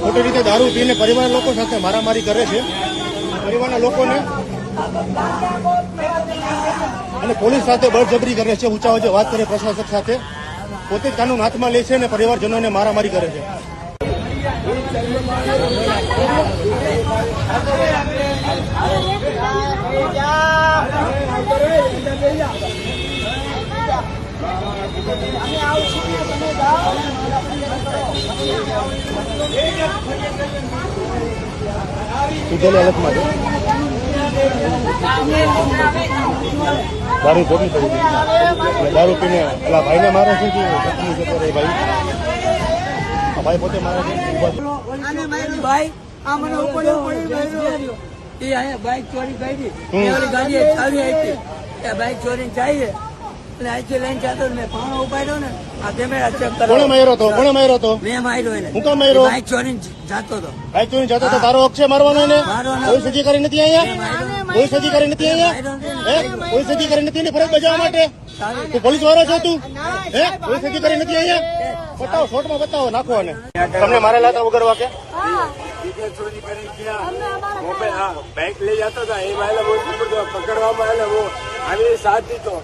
ખોટી રીતે દારૂ પીને પરિવાર લોકો સાથે મારામારી કરે છે. પરિવારના લોકોને અને પોલીસ સાથે બળજબરી કરે છે. ઊંચા ઊંચે વાત કરે પ્રશાસક સાથે. પોતે જ કાનૂન હાથમાં લે છે અને પરિવારજનોને મારામારી કરે છે. પીધેલી હાલતમાં છે દારૂ ભોગી પડી. એટલે દારૂ પીને પેલા ભાઈને મારે છે કે પત્ની જતો રહે ભાઈ. ભાઈ પોતે મારે છે ભાઈ આ મને એ અહીંયા બાઇક ચોરી કરી ગાડી ચાલી હતી એ બાઇક ચોરી જાય અને અહીંથી લઈને જતો મેં પાણો ઉપાડ્યો ને આ કેમેરા ચેક કરો કોણે માર્યો હતો? કોણે માર્યો હતો? મેં માર્યો એને. હું કામ માર્યો? બાઇક ચોરીને જતો હતો. ભાઈ તું જતો તો તારો હક છે મારવાનો એને? મારવાનો. કોઈ અધિકારી નથી અહીંયા? કોઈ અધિકારી નથી અહીંયા? હે? કોઈ અધિકારી નથી એની ફરજ બજાવવા માટે? તું પોલીસ વાળો છો તું? હે? કોઈ અધિકારી નથી અહીંયા? બતાવો શોર્ટમાં બતાવો નાખો અને તમને મારેલા હતા વગર વાકે ચોરી કરી ગયા. મોબાઈલ હા. બેંક લઈ જતો હતા એ ભાઈ પકડવામાં આવેલા આવી સાથ દીધો